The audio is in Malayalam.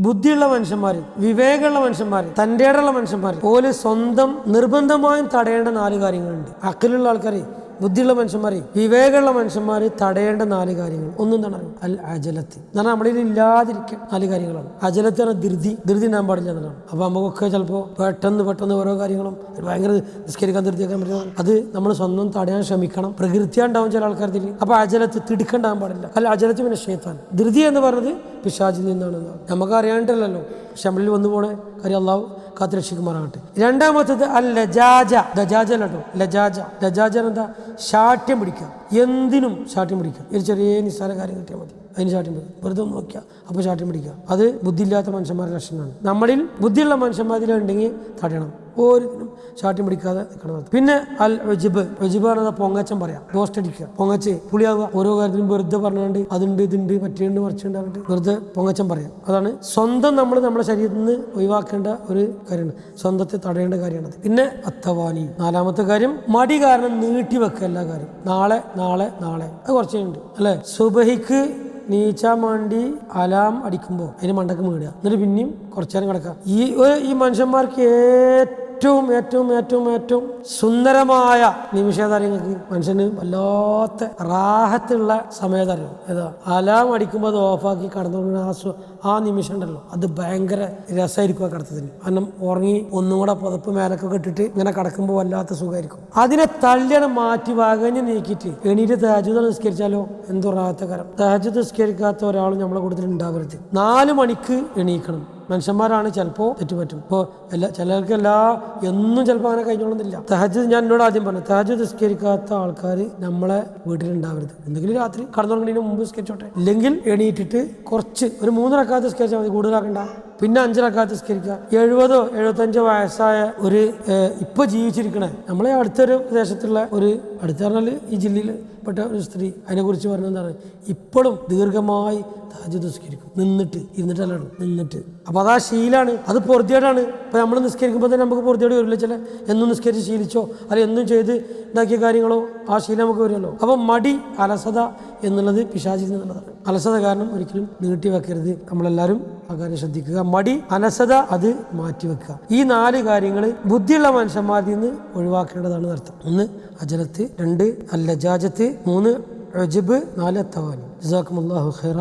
ബുദ്ധിയുള്ള മനുഷ്യന്മാർ വിവേകമുള്ള മനുഷ്യന്മാർ തന്റെ ഇടമുള്ള മനുഷ്യന്മാർ പോലെ സ്വന്തം നിർബന്ധമായും തടയേണ്ട നാല് കാര്യങ്ങളുണ്ട്. അക്കലുള്ള ആൾക്കാർ ബുദ്ധിയുള്ള മനുഷ്യന്മാർ വിവേകമുള്ള മനുഷ്യന്മാർ തടയേണ്ട നാല് കാര്യങ്ങൾ. ഒന്നും തന്നെ അൽ അജലത്ത്. എന്നാൽ നമ്മളിൽ ഇല്ലാതിരിക്കുക നാല് കാര്യങ്ങളാണ്. അജലത്ത് പറഞ്ഞാൽ ധൃതി. ധൃതി ഞാൻ പാടില്ല എന്നാണ്. അപ്പോൾ നമുക്കൊക്കെ ചിലപ്പോൾ പെട്ടെന്ന് പെട്ടെന്ന് ഓരോ കാര്യങ്ങളും ഭയങ്കര നിസ്കരിക്കാൻ ധൃതിയാക്കാൻ പറ്റുന്ന അത് നമ്മൾ സ്വന്തം തടയാൻ ശ്രമിക്കണം. പ്രകൃതിയാ ഉണ്ടാവും ചില തിരി അപ്പോൾ അജലത്ത് തിടുക്കണ്ടാൻ പാടില്ല. അല്ല അജലത്ത് പിന്നെ ക്ഷേത്രം ധൃതി എന്ന് പറഞ്ഞത് പിശാചിൽ നിന്നാണ്. നമുക്ക് അറിയാണ്ടല്ലോ നമ്മളിൽ വന്നു പോണേ കാര്യം അള്ളാഹു കാത്തുരക്ഷിക്കുമാറാകട്ടെ രണ്ടാമത്തത് അൽ ലജാജ. ദജാജ കേട്ടോ ലജാജ. ലജാജ എന്താ? ശാഠ്യം പിടിക്കുക. എന്തിനും ശാഠ്യം പിടിക്കുക. ഒരു ചെറിയ നിസ്സാര കാര്യം കിട്ടിയാൽ മതി. അതിന് ചാട്ടി പിടിക്കുക വെറുതെ ഒന്ന് നോക്കിയാൽ അപ്പോൾ ചാട്ടി പിടിക്കുക. അത് ബുദ്ധിയില്ലാത്ത മനുഷ്യന്മാരുടെ ലക്ഷണമാണ്. നമ്മളിൽ ബുദ്ധിയുള്ള മനുഷ്യന്മാരിലുണ്ടെങ്കിൽ തടയണം. ഓരോന്നിനും ചാട്ടി പിടിക്കാതെ നിൽക്കണം പിന്നെ അൽ ഒജിബ് ഒജിബ് പറഞ്ഞാൽ പൊങ്ങച്ചം പറയാം. ദോസ്റ്റ് അടിക്കുക. പൊങ്ങച്ച്. പുളിയാവുക. ഓരോ കാര്യത്തിനും വെറുതെ പറഞ്ഞുകൊണ്ട് അതുണ്ട് ഇതുണ്ട് പറ്റിയുണ്ട് മറിച്ചുണ്ട് പറഞ്ഞിട്ട് വെറുതെ പൊങ്ങച്ചം പറയാം. അതാണ് സ്വന്തം നമ്മൾ നമ്മുടെ ശരീരത്തിൽ നിന്ന് ഒഴിവാക്കേണ്ട ഒരു കാര്യമാണ്. സ്വന്തത്തെ തടയേണ്ട കാര്യമാണ് പിന്നെ അത്തവാനി. നാലാമത്തെ കാര്യം മടി കാരണം നീട്ടി വെക്കുക എല്ലാ കാര്യം നാളെ നാളെ നാളെ. അത് കുറച്ചുണ്ട് അല്ലെ? സുബഹിക്ക് നീച്ചാൻ വേണ്ടി അലാം അടിക്കുമ്പോൾ അതിന് മണ്ടക്ക് വീടുക എന്നിട്ട് പിന്നെയും കുറച്ചു നേരം കിടക്കാം ഈ ഈ മനുഷ്യന്മാർക്ക് ഏറ്റവും ഏറ്റവും ഏറ്റവും ഏറ്റവും ഏറ്റവും സുന്ദരമായ നിമിഷേതറിയങ്ങൾക്ക് മനുഷ്യന് വല്ലാത്ത റാഹത്തുള്ള സമയത്തറിയും ഏതാ? അലാം അടിക്കുമ്പോൾ അത് ഓഫാക്കി കടന്നുകൊണ്ടിരുന്ന ആ ആ നിമിഷം ഉണ്ടല്ലോ അത് ഭയങ്കര രസമായിരിക്കും ആ കടത്തത്തിന്. കാരണം ഉറങ്ങി ഒന്നും കൂടെ പുതപ്പ് മേലൊക്കെ കെട്ടിട്ട് ഇങ്ങനെ കിടക്കുമ്പോൾ വല്ലാത്ത സുഖമായിരിക്കും. അതിനെ തള്ളിയാണ് മാറ്റി വകഞ്ഞ് നീക്കിയിട്ട് എണീറ്റ് തഹജുദ് നിസ്കരിച്ചാലോ? എന്തോ റാഹത്തകരം. തഹജുദ് നിസ്കരിക്കാത്ത ഒരാൾ നമ്മളെ കൂട്ടത്തിൽ ഉണ്ടാവരുത് നാല് മണിക്ക് എണീക്കണം. മനുഷ്യന്മാരാണ് ചിലപ്പോൾ തെറ്റുപറ്റും. ഇപ്പോൾ എല്ലാ ചിലർക്ക് എല്ലാ എന്നും ചിലപ്പോൾ അങ്ങനെ കഴിഞ്ഞോളുന്നില്ല. തഹജ് ഞാൻ എന്നോട് ആദ്യം പറഞ്ഞു തഹജ് നിസ്കരിക്കാത്ത ആൾക്കാർ നമ്മളെ വീട്ടിലുണ്ടാവരുത്. എന്തെങ്കിലും രാത്രി കടന്നുറങ്ങുന്നതിന് മുമ്പ് നിസ്കരിച്ചോട്ടെ. ഇല്ലെങ്കിൽ എണീറ്റിട്ട് കുറച്ച് ഒരു മൂന്ന് റക്കാത്ത് നിസ്കരിച്ചാൽ മതി കൂടുതലാക്കണ്ട. പിന്നെ അഞ്ച് റക്കാത്ത് നിസ്കരിക്കുക. എഴുപതോ എഴുപത്തഞ്ചോ വയസ്സായ ഒരു ഇപ്പൊ ജീവിച്ചിരിക്കണേ നമ്മളെ അടുത്തൊരു പ്രദേശത്തുള്ള ഒരു അടുത്ത് പറഞ്ഞാൽ ഈ ജില്ലയിൽ പെട്ട ഒരു സ്ത്രീ അതിനെക്കുറിച്ച് പറഞ്ഞെന്താണ് ഇപ്പോഴും ദീർഘമായി താജ് നിസ്കരിക്കും. നിന്നിട്ട് ഇരുന്നിട്ടല്ല നിന്നിട്ട്. അപ്പോൾ അത് ശീലാണ്. അത് പൊറുതിയേടാണ് ഇപ്പോൾ നമ്മൾ നിസ്കരിക്കുമ്പോൾ തന്നെ നമുക്ക് പൊറുതിയേട് വരില്ല ചില. എന്നും നിസ്കരിച്ച് ശീലിച്ചോ അല്ലെങ്കിൽ എന്നും ചെയ്ത് ഉണ്ടാക്കിയ കാര്യങ്ങളോ ആ ശീലം നമുക്ക് വരുമല്ലോ. അപ്പോൾ മടി അലസത എന്നുള്ളത് പിശാചിൽ നിന്നുള്ളതാണ് അലസത കാരണം ഒരിക്കലും നീട്ടി വെക്കരുത്. നമ്മളെല്ലാവരും ആ കാര്യം ശ്രദ്ധിക്കുക. മടി അലസത അത് മാറ്റി വെക്കുക. ഈ നാല് കാര്യങ്ങൾ ബുദ്ധിയുള്ള മനുഷ്യന്മാരിൽ നിന്ന് ഒഴിവാക്കേണ്ടതാണ് അർത്ഥം ഒന്ന് അജലത്ത്. രണ്ട് അല്ലജാജത്ത്. മൂന്ന് അജബ്. നാല് തവാനി ജസാക്കുമുല്ലാഹു ഖൈറ.